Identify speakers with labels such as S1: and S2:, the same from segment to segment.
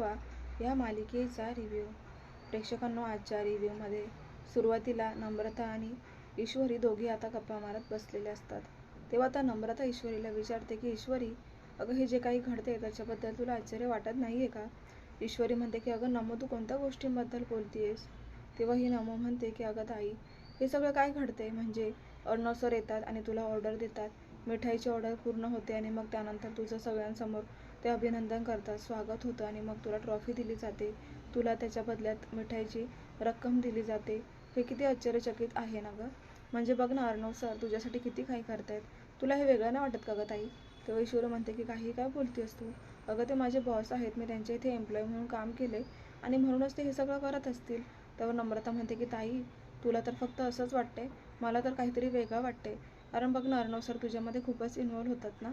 S1: वा या मालिकेचा रिव्ह्यू प्रेक्षकांनो आजच्या रिव्ह्यूमध्ये सुरुवातीला नम्रता आणि ईश्वरी दोघी आता गप्पा मारत बसलेले असतात. तेव्हा आता नम्रता ईश्वरीला विचारते की ईश्वरी अगं हे जे काही घडते त्याच्याबद्दल तुला आश्चर्य वाटत नाही आहे का? ईश्वरी म्हणते की अगं नमो तू कोणत्या गोष्टींबद्दल बोलतीयेस? तेव्हा ही नमो म्हणते की अगं ताई हे सगळं काय घडते म्हणजे अर्णव सर येतात आणि तुला ऑर्डर देतात. मिठाईची ऑर्डर पूर्ण होते आणि मग त्यानंतर तुझं सगळ्यांसमोर ते अभिनंदन करतात. स्वागत होतं आणि मग तुला ट्रॉफी दिली जाते. तुला त्याच्या बदल्यात मिठाईची रक्कम दिली जाते. हे किती आश्चर्यचकित आहे ना गं? म्हणजे बघ ना अर्णव सर तुझ्यासाठी किती काही करतायत. तुला हे वेगळं नाही वाटत का गं ताई? तेव्हा ईश्वर म्हणते की काही काय बोलतेस तू? अगं ते माझे बॉस आहेत. मी त्यांच्या इथे एम्प्लॉय म्हणून काम केले आणि म्हणूनच ते हे सगळं करत असतील. तेव्हा नम्रता म्हणते की ताई तुला तर फक्त असंच वाटते मला तर काहीतरी वेगळं वाटते कारण बघ ना अर्णव सर तुझ्यामध्ये खूपच इन्वॉल्व्ह होतात ना.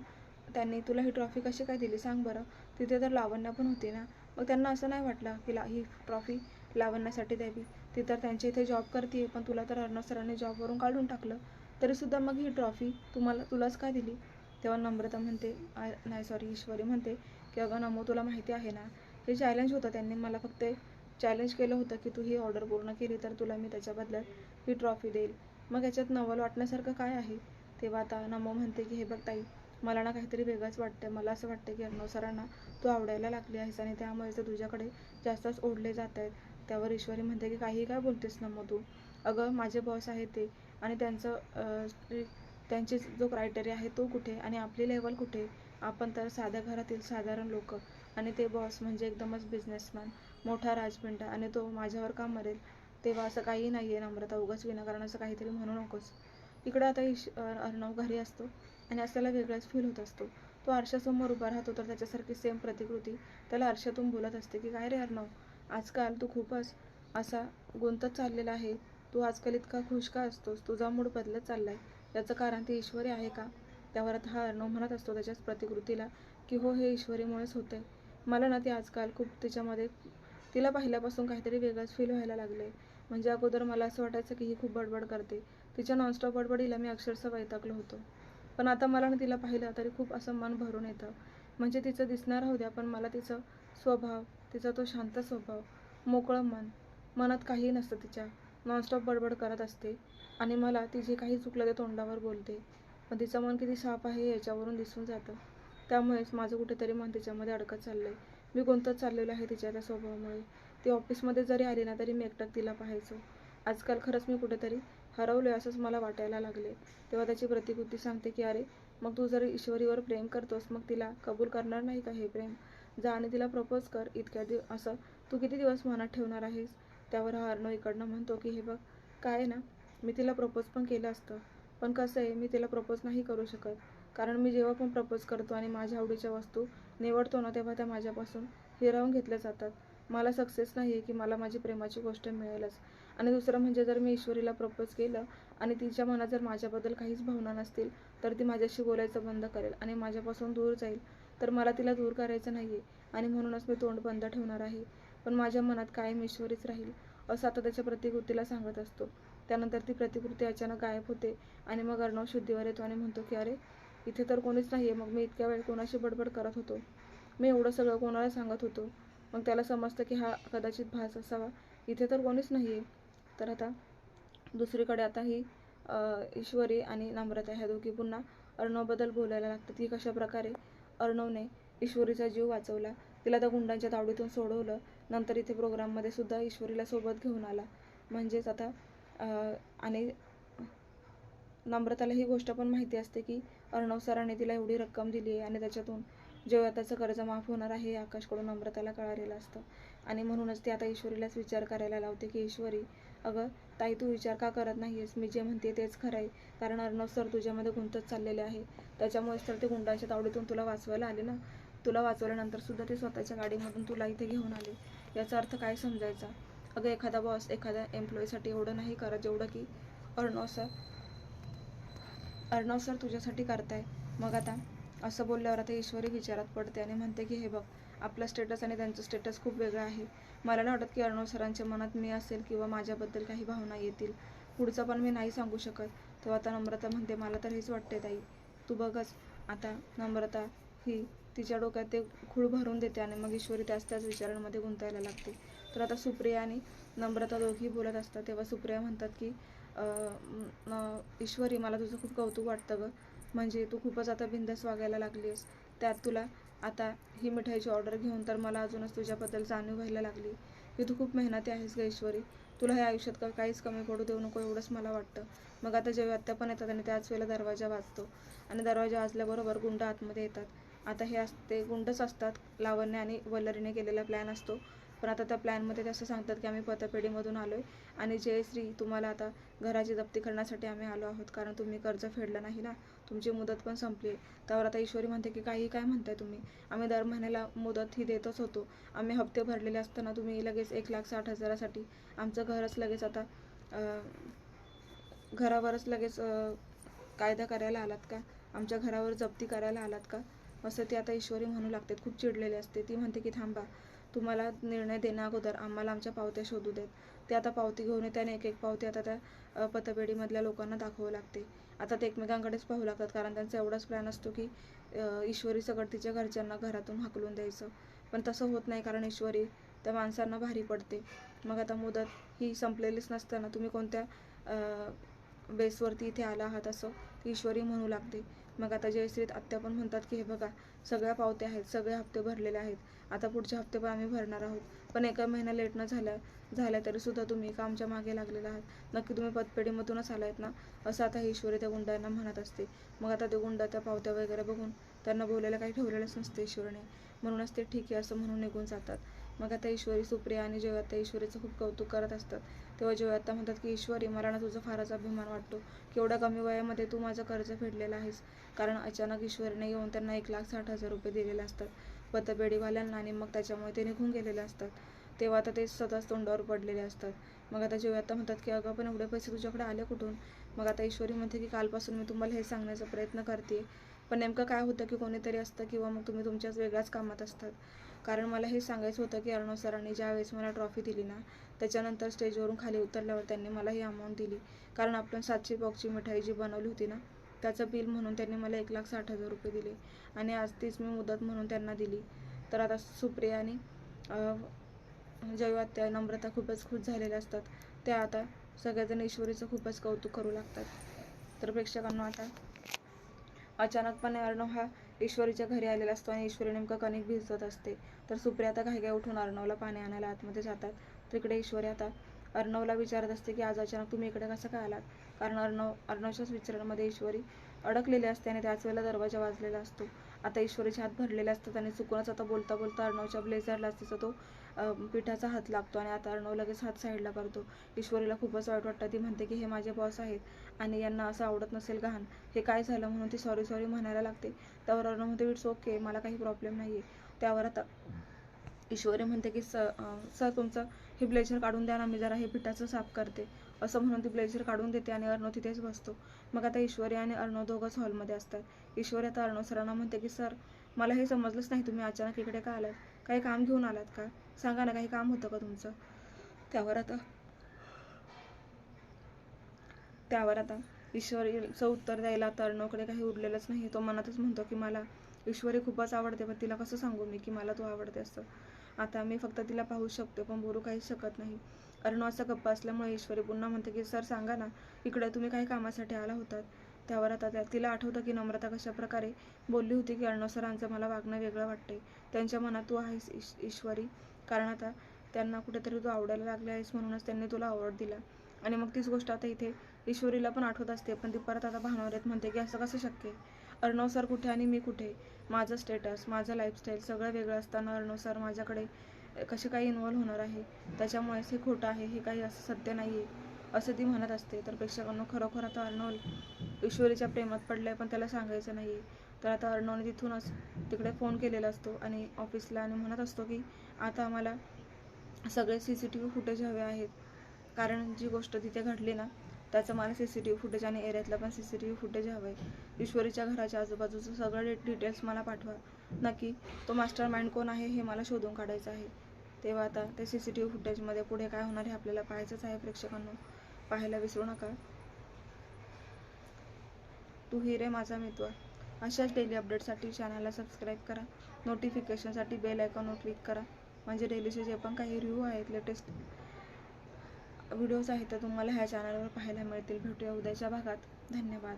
S1: त्यांनी तुला ही ट्रॉफी कशी काय दिली सांग बरं. तिथे तर लावण्या पण होती ना. मग त्यांना असं नाही वाटलं की ला ही ट्रॉफी लावण्यासाठी द्यावी. ती तर त्यांच्या इथे जॉब करते पण तुला तर अर्णव सरांनी जॉबवरून काढून टाकलं. तरीसुद्धा मग ही ट्रॉफी तुम्हाला तुलाच काय दिली? तेव्हा नम्रता म्हणते नाही सॉरी ईश्वरी म्हणते की अगं नमो तुला माहिती आहे ना हे चॅलेंज होतं त्यांनी. मला फक्त चॅलेंज केलं होतं की तू ही ऑर्डर पूर्ण केली तर तुला मी त्याच्या बदल्यात ही ट्रॉफी देईल. मग याच्यात नवल वाटण्यासारखं काय आहे? तेव्हा आता नमो म्हणते की हे बघ ताई मला ना काहीतरी वेगळंच वाटतं मला असं वाटतं की अर्णव सरांना तू आवडायला लागली आहेस आणि त्यामुळे ते तुझ्याकडे जास्तच ओढले जात आहेत त्यावर ईश्वरी म्हणते की काही काय बोलतेस ना मग तू. अगं माझे बॉस आहे ते आणि त्यांचं त्यांची जो क्रायटेरिया आहे तो कुठे आणि आपली लेवल कुठे? आपण तर साध्या घरातील साधारण लोक आणि ते बॉस म्हणजे एकदमच बिझनेसमॅन मोठा राजपिंड आणि तो माझ्यावर का मरेल? तेव्हा असं काही नाही आहे नम्रता उगाच विनाकारण असं काहीतरी म्हणू नकोस. इकडं आता ईश अर्णव घरी असतो. आणि आज त्याला वेगळाच फील होत असतो. तो आरशासमोर उभा राहतो तर त्याच्यासारखी सेम प्रतिकृती. त्याला आरशातून बोलत असते की काय रे अर्णव? आजकाल तू खूपच असा गुंतत चाललेला आहे. तू आजकाल इतका खुश का असतोस? तुझा मूड बदलत चाललाय. याचं कारण ती ईश्वरी आहे का? त्यावर आता हा अर्णव म्हणत असतो त्याच्याच प्रतिकृतीला की हो हे ईश्वरीमुळेच होतंय. मला ना ती आजकाल खूप तिच्यामध्ये तिला पाहिल्यापासून काहीतरी वेगळंच फील व्हायला लागलं आहे म्हणजे अगोदर मला असं वाटायचं की ही खूप बडबड करते. तिच्या नॉनस्टॉप बडबडीला मी अक्षरशः वैतागलो होतो. पण आता मला ना तिला पाहिलं तरी खूप असं मन भरून येतं. म्हणजे तिचं दिसणार राहू द्या पण मला तिचं स्वभाव तिचा तो शांत स्वभाव मोकळं मन मनात काही नसतं तिच्या. नॉनस्टॉप बडबड करत असते. आणि मला ती जे काही चुकलं ते तोंडावर बोलते. पण तिचं मन किती साप आहे याच्यावरून दिसून जातं. त्यामुळेच माझं कुठेतरी मन तिच्यामध्ये अडकत चाललं आहे मी गुंतत चाललेलं आहे तिच्या त्या स्वभावामुळे. ती ऑफिसमध्ये जरी आली ना तरी मी एकटक तिला पाहायचो. आजकाल खरंच मी कुठेतरी हरवले असंच मला वाटायला लागले. तेव्हा त्याची प्रतिकृती सांगते की अरे मग तू जर ईश्वरीवर प्रेम करतोस मग तिला कबूल करणार नाही का हे प्रेम? जा आणि तिला प्रपोज कर इतक्या दिव असं तू किती दिवस मनात ठेवणार आहेस? त्यावर हा अर्णव इकडनं म्हणतो की हे बघ काय ना मी तिला प्रपोज पण केलं असतं. पण कसं आहे मी तिला प्रपोज नाही करू शकत. कारण मी जेव्हा पण प्रपोज करतो आणि माझ्या आवडीच्या वस्तू निवडतो ना तेव्हा त्या माझ्यापासून हिरावून घेतल्या जातात. मला सक्सेस नाही आहे की मला माझी प्रेमाची गोष्ट मिळेलच. आणि दुसरं म्हणजे जर मी ईश्वरीला प्रपोज केलं आणि तिच्या मनात जर माझ्याबद्दल काहीच भावना नसतील तर ती माझ्याशी बोलायचं बंद करेल आणि माझ्यापासून दूर जाईल. तर मला तिला दूर करायचं नाही आहे आणि म्हणूनच मी तोंड बंद ठेवणार आहे. पण माझ्या मनात कायम ईश्वरीच राहील असं आता त्याच्या प्रतिकृतीला सांगत असतो. त्यानंतर ती प्रतिकृती अचानक गायब होते आणि मग अर्णव शुद्धीवर येतो आणि म्हणतो की अरे इथे तर कोणीच नाही आहे मग मी इतक्या वेळ कोणाशी बडबड करत होतो? मी एवढं सगळं कोणाला सांगत होतो? मग त्याला समजतं की हा कदाचित भास असावा. इथे तर कोणीच नाही आहे तर आता दुसरीकडे आता ही ईश्वरी आणि नम्रता ह्या दोघी पुन्हा अर्णवबद्दल बोलायला लागतात. की कशा प्रकारे अर्णवने ईश्वरीचा जीव वाचवला तिला त्या गुंडांच्या तावडीतून सोडवलं नंतर इथे प्रोग्राममध्ये सुद्धा ईश्वरीला सोबत घेऊन आला. म्हणजेच आता आणि नम्रताला ही गोष्ट पण माहिती असते की अर्णव सरांनी तिला एवढी रक्कम दिली आहे आणि त्याच्यातून जेव्हा त्याचं कर्ज माफ होणार आहे हे आकाशकडून नम्रताला कळालेलं असतं. आणि म्हणूनच ती आता ईश्वरीलाच विचार करायला लावते की ईश्वरी अगं ताई तू विचार का करत नाही आहेस मी जे म्हणते तेच खरं आहे. कारण अर्णव सर तुझ्यामध्ये गुंतत चाललेले आहे. त्याच्यामुळेच तर ते गुंडांच्या तावडीतून तुला वाचवायला आले ना? तुला वाचवल्यानंतर सुद्धा ते स्वतःच्या गाडीमधून तुला इथे घेऊन आले. याचा अर्थ काय समजायचा? अगं एखादा बॉस एखाद्या एम्प्लॉईसाठी एवढं नाही करत जेवढं की अर्णव सर अर्णव सर तुझ्यासाठी करताय. मग आता असं बोलल्यावर आता ईश्वरी विचारात पडते आणि म्हणते की हे बघ आपला स्टेटस आणि त्यांचं स्टेटस खूप वेगळं आहे. मला नाही वाटत की अर्णव सरांच्या मनात मी असेल किंवा माझ्याबद्दल काही भावना येतील. पुढचं पण मी नाही सांगू शकत. तेव्हा आता नम्रता म्हणते मला तर हेच वाटते ताई. तू बघच. आता नम्रता ही तिच्या डोक्यात ते खूळ भरून देते आणि मग ईश्वरी त्याच त्याच विचारांमध्ये गुंतायला लागते. तर आता सुप्रिया आणि नम्रता दोघी बोलत असतात. तेव्हा सुप्रिया म्हणतात की ईश्वरी मला तुझं खूप कौतुक वाटतं गं. म्हणजे तू खूपच आता बिंदस वागायला लागलीस त्यात तुला आता ही मिठाईची ऑर्डर घेऊन तर मला अजूनच तुझ्याबद्दल जाणीव व्हायला लागली. की तू खूप मेहनती आहेस ग ईश्वरी. तुला हे आयुष्यात का काहीच कमी पडू देऊ नको एवढंच मला वाटतं. मग आता जेव्हा आत्या पण येतात आणि त्याच वेळेला दरवाजा वाजतो. आणि दरवाजा वाजल्याबरोबर गुंड आतमध्ये येतात. आता हे असते गुंडच असतात लावण्य आणि वल्लरीने केलेला प्लॅन असतो. पण आता त्या प्लॅनमध्ये ते असं सांगतात की आम्ही पतपेढीमधून आलो आहे आणि जयश्री तुम्हाला आता घराची जप्ती करण्यासाठी आम्ही आलो आहोत. कारण तुम्ही कर्ज फेडलं नाही ना. तुमची मुदत पण संपली. आहे त्यावर आता ईश्वरी म्हणते की काही काय म्हणताय तुम्ही? आम्ही दर महिन्याला मुदत ही देतच होतो. आम्ही हप्ते भरलेले असताना तुम्ही लगेच एक लाख साठ हजारासाठी आमचं घरच लगेच आता घरावरच लगेच कायदा करायला आलात का? आमच्या घरावर जप्ती करायला आलात का? असं ती आता ईश्वरी म्हणू लागते खूप चिडलेली असते. ती म्हणते की थांबा. तुम्हाला निर्णय देण्या अगोदर आम्हाला आमच्या पावत्या शोधू देत. ते आता पावती घेऊन येते आणि एक एक पावती आता त्या पतपेढीमधल्या लोकांना दाखवावं लागते. आता ते एकमेकांकडेच पाहू लागतात कारण त्यांचा एवढाच प्लॅन असतो की ईश्वरी सगळं तिच्या घरच्यांना घरातून हाकलून द्यायचं. पण तसं होत नाही कारण ईश्वरी त्या माणसांना भारी पडते. मग आता मुदत ही संपलेलीच नसताना तुम्ही कोणत्या बेसवरती इथे आला आहात असं ती ईश्वरी म्हणू लागते. मग आता जयश्रीत आत्या पण म्हणतात की हे बघा सगळ्या पावत्या आहेत सगळे हप्ते भरलेले आहेत. आता पुढचे हप्ते पण आम्ही भरणार आहोत. पण एका महिना लेट न झाल्या झाल्या तरीसुद्धा तुम्ही कामच्या मागे लागलेला आहात. नक्की तुम्ही पतपेढीमधूनच आलायत ना? असं आता ईश्वरी त्या गुंडांना म्हणत असते. मग आता ते गुंड त्या पावत्या वगैरे बघून त्यांना बोलायला काही ठेवलेलंच नसते ईश्वरीने. म्हणूनच ते ठीक आहे असं म्हणून निघून जातात. मग आता ईश्वरी सुप्रिया आणि जेव्हा ईश्वरीचं खूप कौतुक करत असतात तेव्हा जेव्हा आता म्हणतात की ईश्वरी मला ना तुझा फारच अभिमान वाटतो. की एवढ्या कमी वयामध्ये तू माझं कर्ज फेडलेलं आहेस. कारण अचानक ईश्वरीने येऊन त्यांना एक लाख साठ हजार रुपये दिलेले असतात. पतपेढीवाल्यांना आणि मग त्याच्यामुळे ते निघून गेलेले असतात. तेव्हा आता ते सतत तोंडावर पडलेले असतात. मग आता जेव्हा आता म्हणतात की अगं पण एवढे पैसे तुझ्याकडे आले कुठून? मग आता ईश्वरी म्हणते की कालपासून मी तुम्हाला हे सांगण्याचा प्रयत्न करते पण नेमकं काय होतं की कोणीतरी असतं किंवा मग तुम्ही तुमच्याच वेगळ्याच कामात असतात. कारण मला हे सांगायचं होतं की अर्णव सरांनी ज्यावेळेस मला ट्रॉफी दिली ना त्याच्यानंतर स्टेजवरून खाली उतरल्यावर त्यांनी मला ही अमाऊंट दिली. कारण आपण सातशे बॉक्सची मिठाई जी बनवली होती ना त्याचं बिल म्हणून त्यांनी मला एक लाख साठ हजार रुपये दिले. आणि आज तीच मी मुदत म्हणून त्यांना दिली. तर आता सुप्रिया आणि अं, त्या नम्रता खूपच खुश झालेल्या असतात. त्या आता सगळ्याजण ईश्वरीचं खूपच कौतुक करू लागतात. तर प्रेक्षकांना आता अचानकपणे अर्णव हा ईश्वरीच्या घरी आलेला असतो आणि ईश्वरी नेमकं कणिक भिजवत असते. तर सुप्रिया आता घाईघाई उठून अर्णवला पाणी आणायला आतमध्ये जातात. तिकडे ईश्वरी आता अर्णवला विचारत असते की आज अचानक तुम्ही इकडे कसं काय आलात? कारण अर्णव अर्णवच्याच विचारांमध्ये ईश्वरी अडकलेली असते आणि त्याच वेळेला दरवाजा वाजलेला असतो. आता ईश्वरीचे हात भरलेले असतात आणि चुकूनच आता बोलता बोलता अर्णवच्या ब्लेझरला तिचा तो पिठाचा हात लागतो आणि आता अर्णव लगेच हात साईडला करतो. ईश्वरीला खूपच वाईट वाटतं. ती म्हणते की हे माझे बॉस आहेत आणि यांना असं आवडत नसेल घाण हे काय झालं म्हणून ती सॉरी सॉरी म्हणायला लागते. त्यावर अर्णव म्हणते इट्स ओके मला काही प्रॉब्लेम नाही आहे त्यावर आता ईश्वरी म्हणते की सर सर तुमचं हे ब्लेझर काढून द्या ना मी जरा हे पिठाचं साफ करते. असं म्हणून ती ब्लेझर काढून देते आणि अर्णव तिथेच बसतो. मग आता ईश्वरी आणि अर्णव दोघंच हॉलमध्ये असतात. ईश्वरी आता अर्णव सरांना म्हणते की सर मला हे समजलंच नाही तुम्ही अचानक इकडे का आलात? काही काम घेऊन आलात का? सांगा ना काही काम होतं का तुमचं? त्यावर आता त्यावर आता ईश्वरीचं उत्तर द्यायला तर अर्णवकडे काही उरलेलंच नाही. तो मनातच म्हणतो की मला ईश्वरी खूपच आवडते पण तिला कसं सांगू मी की मला तू आवडते असं आता मी फक्त तिला पाहू शकतो पण बोलू काहीच शकत नाही. अर्णवाचा असा गप्पा असल्यामुळे ईश्वरी पुन्हा म्हणते की सर सांगा ना इकडे तुम्ही काही कामासाठी आला होतात. त्यावर आता त्या तिला आठवतं की नम्रता कशा प्रकारे बोलली होती की अर्णव सरांचं मला वागणं वेगळं वाटते त्यांच्या मनात तू आहेस ईश ईश्वरी. कारण आता त्यांना कुठेतरी तू आवडायला लागले आहेस म्हणूनच त्यांनी तुला आवड दिला. आणि मग तीच गोष्ट आता इथे ईश्वरीला पण आठवत असते पण ती परत आता भावनावरेत म्हणते की असं कसं शक्य आहे? अर्णव सर कुठे आणि मी कुठे? माझं स्टेटस माझं लाईफस्टाईल सगळं वेगळं असताना अर्णव सर माझ्याकडे कसे काही इन्वॉल्व्ह होणार आहे? त्याच्यामुळेच हे खोटं आहे हे काही असं सत्य नाही आहे असं ती म्हणत असते. तर प्रेक्षकांना खरोखर आता अर्णव ईश्वरीच्या प्रेमात पडलं आहे पण त्याला सांगायचं नाही आहे तर आता अर्णवने तिथूनच तिकडे फोन केलेला असतो आणि ऑफिसला आणि म्हणत असतो की आता आम्हाला सगळे C C T V footage हवे आहेत. कारण जी गोष्ट तिथे घडली ना त्याचं मला C C T V footage आणि एरियातलं पण C C T V footage हवं आहे ईश्वरीच्या घराच्या आजूबाजूचं सगळं डि डिटेल्स मला पाठवा. नक्की तो मास्टर माइंड कोण आहे हे मला शोधून काढायचं आहे. तेव्हा आता ते सी सी टी व्ही फुटेजमध्ये पुढे काय होणार हे आपल्याला पाहायचंच आहे प्रेक्षकांना. पाहायला विसरू नका. तू हिरे माझा मित्र अशाच डेली अपडेटसाठी चॅनलला सबस्क्राईब करा. नोटिफिकेशनसाठी बेल आयकॉनवर क्लिक करा. म्हणजे डेलीचे जे पण काही रिव्ह्यू आहेत लेटेस्ट व्हिडिओज आहेत त्या तुम्हाला ह्या चॅनलवर पाहायला मिळतील. भेटूया उद्याच्या भागात. धन्यवाद.